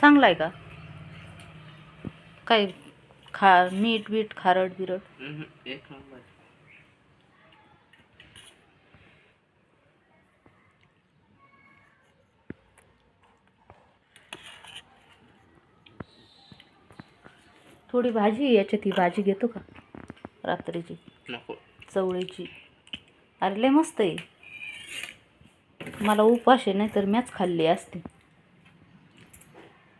चांगला आहे का? काय खा मीठ बीठ खारट बिरट? हम्म, एक नंबर. थोडी भाजी याच्यात ही भाजी घेतो का? रात्रीची. नको. चवळीची. अरे लय मस्त आहे. मला उपास आहे नाही तर मॅच खाल्ली असते.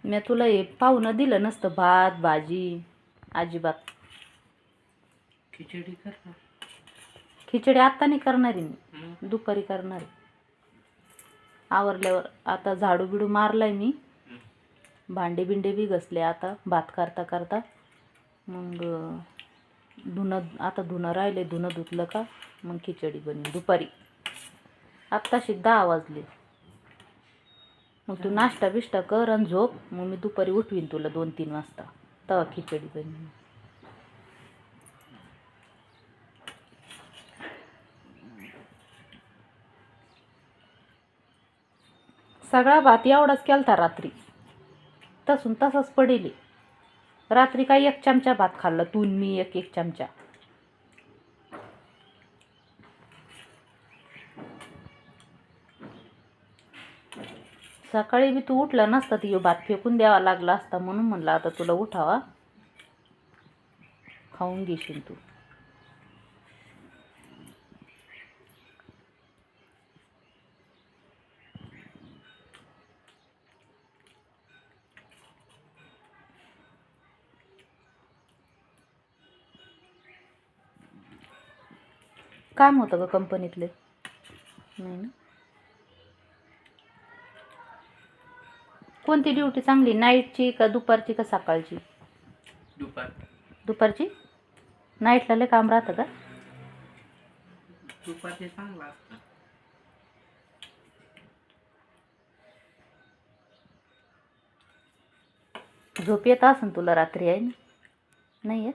मी तुला हे पाहुणं दिलं नसतं भात भाजी अजिबात. खिचडी कर ना खिचडी आत्ता नाही करणार मी दुपारी करणार आहे. आवरल्यावर आता झाडू बिडू मारलाय मी. भांडे बिंडे बी घसले आता भात करता करता. मग अं, धुणं आता धुणं राहिले धुणं धुतलं का मग खिचडी बनवी दुपारी. आत्ताशी दहा वाजले. मग तू नाश्ता बिष्टा कर आणि झोप. मग मी दुपारी उठवीन तुला दोन तीन वाजता. तवा खिचडी बनवी सगळा भात एवढाच केलता रात्री. तसून तसाच पडेल. रात्री काही एक चमचा भात खाल्ला तू मी एक एक चमचा. सकाळी बी तू उठला नसता ती भात फेकून द्यावा लागला असता म्हणून म्हणलं आता तुला उठावा. खाऊन घेशील तू. काम होतं का कंपनीतले नाही ना? कोणती ड्युटी चांगली? नाईटची का दुपारची का सकाळची? दुपार. दुपारची? नाईटला लय काम राहतं का? दुपारचे चांगला असतं. झोप येत असेल तुला रात्री आहे ना? नाही येत?